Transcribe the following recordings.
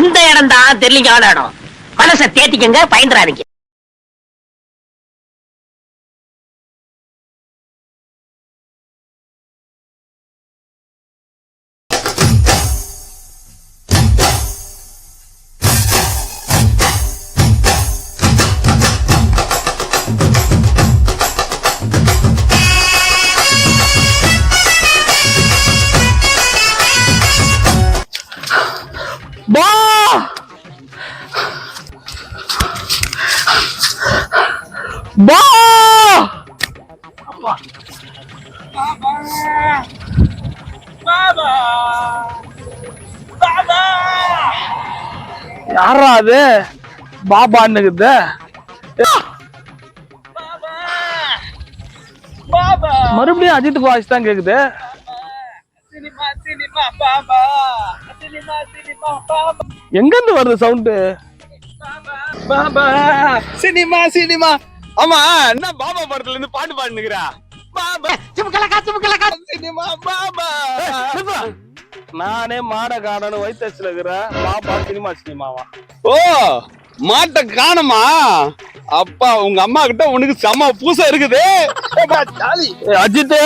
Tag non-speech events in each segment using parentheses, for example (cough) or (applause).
இந்த இடம் தான் தெரியலிங்கான இடம் மனசை தேத்திக்கங்க பயந்துறாதீங்க. யாரா அது? பாபான்னுக்குது. மறுபடியும் அஜித் வாய்ஸ் தான் கேக்குது. எங்க இருந்து வருது சவுண்டு பாபா சினிமா சினிமா. ஆமா என்ன பாபா படத்துல இருந்து பாட்டு பாடுனுக்குறா? பாபா சினிமா பாபா நானே மாட காணனு வயிற்றுல இருக்கிறேன் பாபா சினிமா சினிமாவா. ஓ மாட்டை காணுமா? அப்பா உங்க அம்மா கிட்ட உனக்கு செம பூசை இருக்குது. அஜித்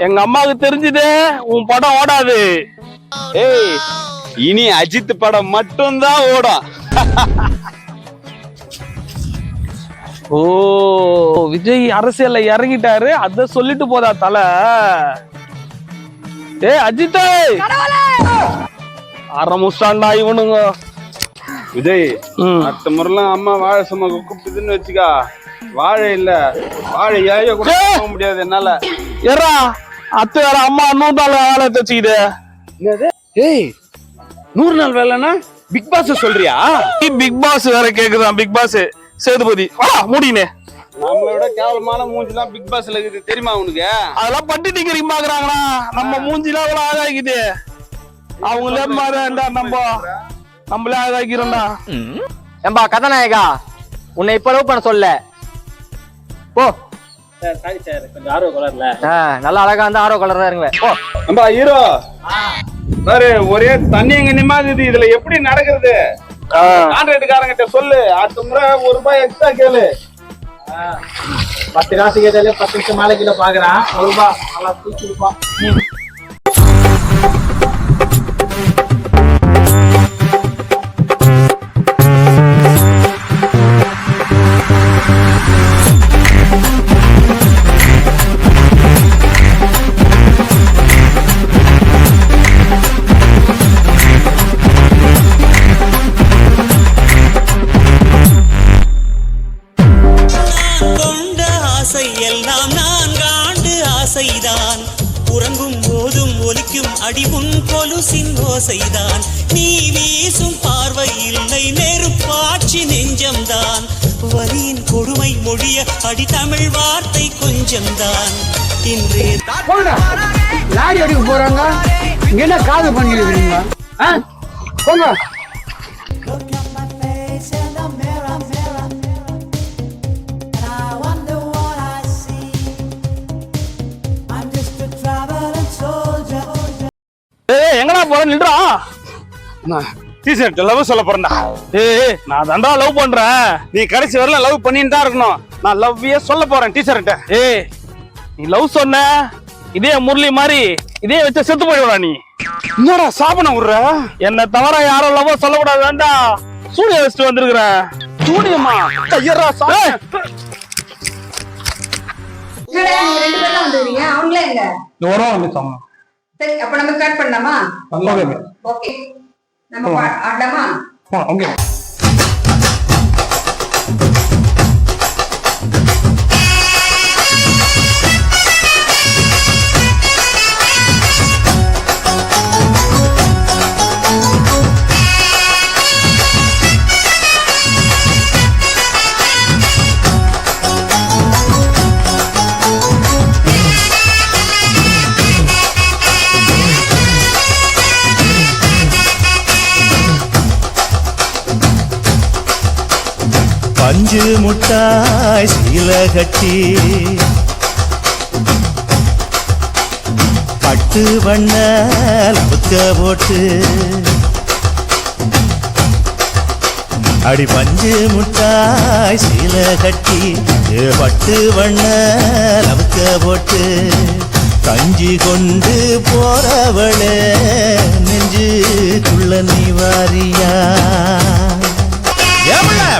எங்க அம்மாவுக்கு தெரிஞ்சது உன் படம் ஓடாது. ஏய் இனி அஜித் படம் மட்டும்தான் ஓடும். (laughs) ஓ விஜய் அரசியல்ல இறங்கிட்டாரு. அத சொல்லிட்டு போதா தல? ஏ அஜித் ஆரம்பிச்சாண்டா இவனுங்க. விஜய் ம். அடுத்த முறைலாம் அம்மா வாழை சும்மா கூப்பிட்டுதுன்னு வச்சுக்கா வாழை இல்ல வாழை ஏழைய கூட. போக முடியாது என்னால. ஏறா அத்தை வேற அம்மா நூத்தாள் வேலை தச்சுக்குது ஏய் நூறு நாள் வேலைன்னா பிக் பாஸ் சொல்றியா? பிக் பாஸ் வேற கேக்குதான் பிக் பாஸ். சேதுபதி. வா மூடினே. நம்மளை விட கேவலமான மூஞ்சிலாம் பிக் பாஸ்ல இருக்குது. தெரியுமா உனக்கு? அதெல்லாம் பட்டி பாக்குறாங்களா நம்ம மூஞ்சிலாம் அவ்வளவு ஆகாய்க்குது அவங்களே இருந்தா நம்ம? நம்மளே ஆகாய்க்கிறோம்டா ஏம்பா கதாநாயகா உன்னை இப்ப லவ் பண்ண சொல்ல போ. ஆ, நல்லா அழகா இருந்தா ஆர்வ கலர் தான் இருங்க. போ. அம்பா ஹீரோ. ஒரே தண்ணி எங்க நிமாது இதுல எப்படி நடக்கிறது? கான்ட்ராக்டுக்காரங்கிட்ட சொல்லு. அடுத்த முறை ஒரு ரூபாய் எக்ஸ்ட்ரா கேளு. பத்து காசு கேட்டாலே பத்து நிமிஷம் மேலே கிலோ பாக்குறான். ஒரு ரூபாய். நல்லா தூக்கி இருப்பான் வரியின் கொடுமை மொழிய அடி தமிழ் வார்த்தை கொஞ்சம்தான் இன்றே லாரி அடிக்க போறாங்க இங்க என்ன காது பண்ணி இருக்கிறீங்க ஆ? போங்க Look at my face in the mirror, mirror. And I wonder what I see. I'm just a traveling soldier. ஏய் எங்கடா போற நில்றா டீச்சர் லவ் சொல்ல போறேன்டா. ஏய் நான் தாண்டா லவ் பண்றேன். நீ கடைசி வரல லவ் பண்ணிட்டு தான் இருக்கணும். நான் லவ்வே சொல்ல போறேன் டீச்சர்கிட்ட ஏய் நீ லவ் சொன்ன இதே முரளி மாதிரி இதே வச்ச செத்து போயிடுவா நீ. என்னடா சாபனம் விடுற? என்ன தவிர யாரும் லவ் சொல்லக்கூடாது வேண்டாம் சூரிய வச்சுட்டு வந்திருக்கிறேன் அவங்களே எங்க? இந்த உரம் வந்து சொன்னோம் சரி அப்ப நம்ம ஸ்டார்ட் பண்ணலாமா? ஓகே நம்ம பா- ஆடலாமா ஓகே முட்டாய் சீல கட்டி பட்டு வண்ண லவுக்க போட்டு. அடி பஞ்சு முட்டாய் சீல கட்டி பட்டு வண்ண லவுக்க போட்டு. கஞ்சி கொண்டு போறவளே நெஞ்சு குள்ள நீ வாரியா.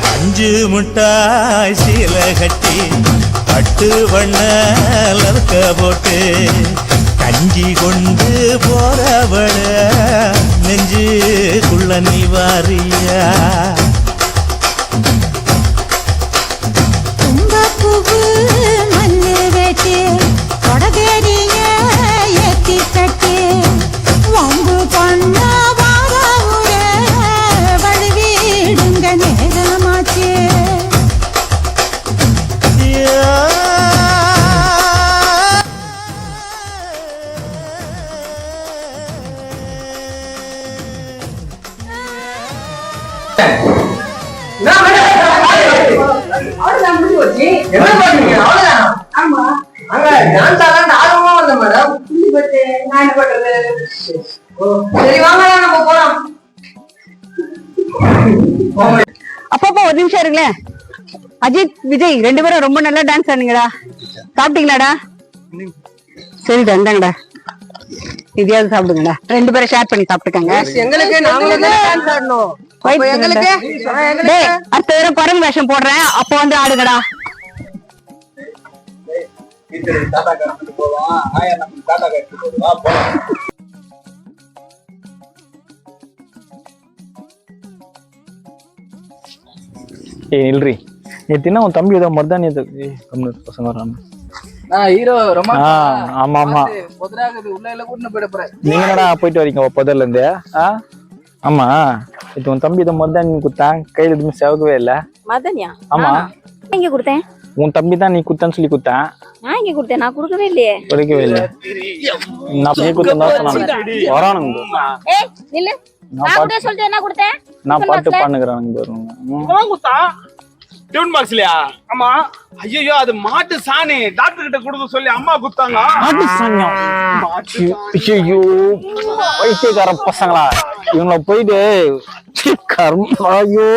பஞ்சு முட்டாய் சீல கட்டி பட்டு வண்ண லவுக்க போட்டு கஞ்சி கொண்டு போறவள நெஞ்சு குள்ள நீ வாரியா? அவ்வளவுதான் முடிஞ்சு போச்சு என்ன பண்ணீங்க அவ்வளவுதான்? ஆமா. அங்க டான்ஸ் ஆடலாம் ஆர்வமா வந்த மேடம். முடிஞ்சு போச்சு நான் என்ன பண்றது? சரி வாங்க நம்ம போலாம். அப்பப்போ ஒரு நிமிஷம் இருங்களேன் அஜித் விஜய் ரெண்டு பேரும் ரொம்ப நல்லா டான்ஸ் ஆடுனீங்கடா. சாப்பிட்டீங்களாடா? சரிடா இந்தாங்கடா இதையாவது சாப்பிடுங்கடா. ரெண்டு பேரும் ஷேர் பண்ணி சாப்பிட்டுக்கங்க. எங்களுக்கு நாங்களும் டான்ஸ் ஆடணும். அடுத்த தடவை குரங்கு வேஷம் போடுறேன் அப்போ வந்து போலாம் ஏய் நில்றி. நேத்தினா உன் தம்பி ஏதோ ஏய், கம்முனு இரு, பசங்க வராங்க. நான் ஹீரோ ரொம்ப ஆ ஆமா ஆமா. உள்ள எல்லாம் கூட்டு போயிட போறேன். நீங்க என்னடா போயிட்டு வரீங்க புதர்ல இருந்து? ஆ? ஆமா. இது உன் தம்பி ஏதோ மருதானி குத்தான் கையில எதுவுமே செவக்கவே இல்ல. மதன்யா? ஆமா. எங்க கொடுத்தேன்? உன் தம்பி தான் நீ குத்தான்னு சொல்லி குத்தான் நான் எங்க கொடுத்தேன்? நான் கொடுக்கவே இல்லையே. குறைக்கவே இல்ல. நான் நீ குத்தம் தான் சொன்னாங்க வரானுங்க. ஏய் நில்லு. நான் நான் பாட்டு கூட சொல்லிட்டு என்ன கொடுத்தேன்? நான் பாட்டு பாடுனுக்குறானுங்க பாருங்க. டியூன் பாக்ஸ்லயா ஆமா. ஐயோ அது மாட்டு சாணி. டாக்டர் கிட்ட கொடுக்க சொல்லி அம்மா குத்தாங்க. மாட்டு சாணியா? ஐயோ பைத்தியக்கார பசங்களா. இவங்கள போயிட்டு கர்ம ஐயோ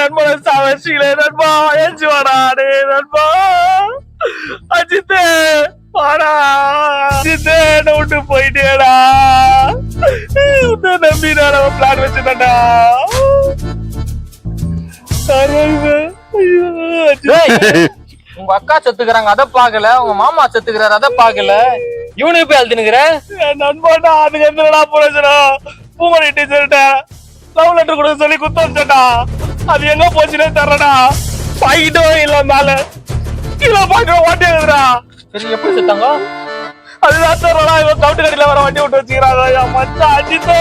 நண்பனை சாவச்சிக்கல நண்பா ஏஞ்சி வாடா டே நண்பா. அஜித்தே வாடா. அஜித்தே என்ன விட்டு போயிட்டேடா. உன்னை நம்பி நான் பிளான் வச்சுட்டேன்டா ஐயோ அஜித். உங்க அக்கா செத்துக்கிறாங்க அத பாக்கல உங்க மாமா செத்துக்கிறாரு அத பாக்கல இவனுக்கு போய் அழுதுனுக்குற? என் நண்பன்டா அதுக்கு எந்தடா பிரயோஜனம் பூமணி டீச்சர்கிட்ட லவ் லெட்டர் கொடுக்க சொல்லி குத்த வச்சடா அது எங்க போச்சுன்னே தெரியலடா. பாக்கிட்டும் இல்ல மேல. கீழே பாக்கிற வண்டி எழுதுடா சரி எப்படி செத்தாங்க? அதுதான் தெரியலடா இவன் கவுட்டு கடையில வர வண்டி விட்டு வச்சுக்கிறாங்க என் மச்சான் அஜித்தே.